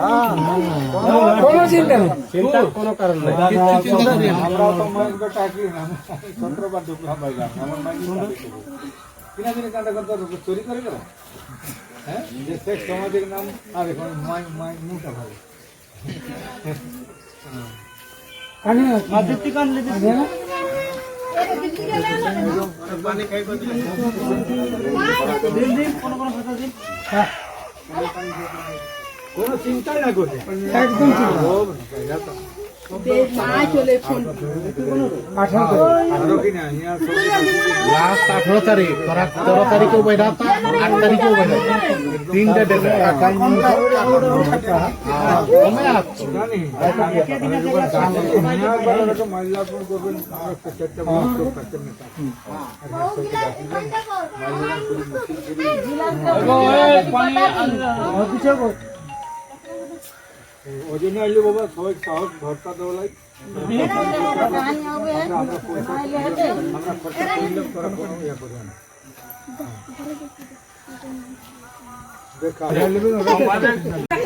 হ্যাঁ কোনো চিন্তা নেই চিন্তার কোনো কারণ নেই আমরা তো মাইক বেটা কি না চন্দ্রবাদ ঢুকলাম আমার মাইক কিনা দিনে কাঁদা করতে চুরি করে গেল হ্যাঁ যে শেখ সমাজের নাম আর এখন মাই মাই মুটা ভালো কোনো চিন্তাই না করছে একদম আঠারো কিনা ইয়া লাস্ট আঠারো তারিখ তোরা তেরো তারিখেও বাইরা আট তারিখেও বাইরা তিনটা ডেট কমে আসছো জানি ওই জন্য আইলে বাবা সবাই সাহস ভরসা দেওয়া লাগে। কাহানি হবে নাইলে হেতে আমরা খরচা করলে তোরা কোনো ইয়ে করবে না দেখা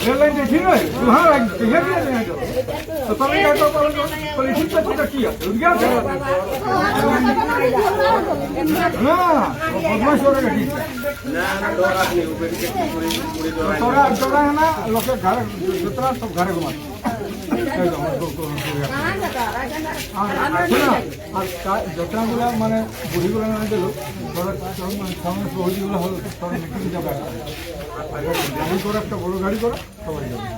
রেললাইন দেখি নয় হ্যাঁ দেখে দিয়ে তো তুমি কাটো পালন করে ঠিক তো তো ঘরে ঘুমাচ্ছে আর যতগুলো মানে বুড়িগুলো না দিল সামনে সহজগুলো হলো সব মিটিং যাবে গাড়ি করে একটা বড় গাড়ি করে সবাই যাবে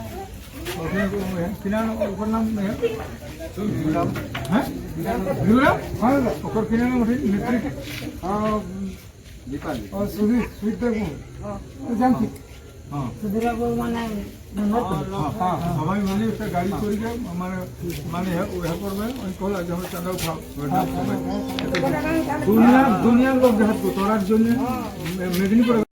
ওর কিনানো উঠে ইলেকট্রিক সুধীর সুধীর দেখুন জানছি সুধীরবাবু মানে সবাই মিলে একটা গাড়ি করিকে মানে মানে ওয়া করবে ওই কল আজ আমরা চাঁদা উঠাও দুনিয়ার দুনিয়ার লোক দেখাত তোরার জন্য মেদিনীপুরে